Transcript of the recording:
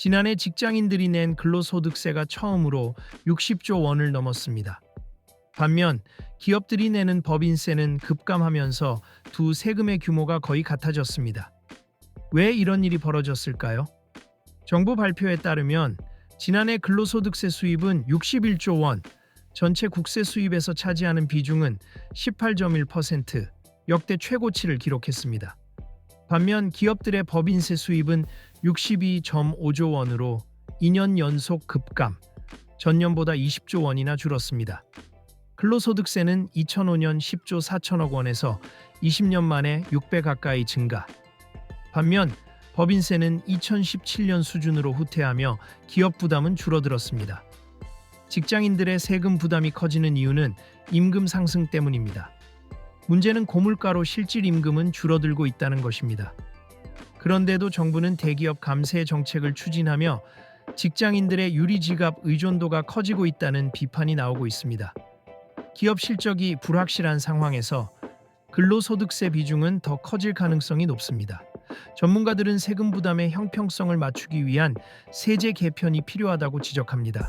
지난해 직장인들이 낸 근로소득세가 처음으로 60조 원을 넘었습니다. 반면 기업들이 내는 법인세는 급감하면서 두 세금의 규모가 거의 같아졌습니다. 왜 이런 일이 벌어졌을까요? 정부 발표에 따르면 지난해 근로소득세 수입은 61조 원, 전체 국세 수입에서 차지하는 비중은 18.1%, 역대 최고치를 기록했습니다. 반면 기업들의 법인세 수입은 62.5조 원으로 2년 연속 급감, 전년보다 20조 원이나 줄었습니다. 근로소득세는 2005년 10조 4천억 원에서 20년 만에 6배 가까이 증가. 반면 법인세는 2017년 수준으로 후퇴하며 기업 부담은 줄어들었습니다. 직장인들의 세금 부담이 커지는 이유는 임금 상승 때문입니다. 문제는 고물가로 실질 임금은 줄어들고 있다는 것입니다. 그런데도 정부는 대기업 감세 정책을 추진하며 직장인들의 유리지갑 의존도가 커지고 있다는 비판이 나오고 있습니다. 기업 실적이 불확실한 상황에서 근로소득세 비중은 더 커질 가능성이 높습니다. 전문가들은 세금 부담의 형평성을 맞추기 위한 세제 개편이 필요하다고 지적합니다.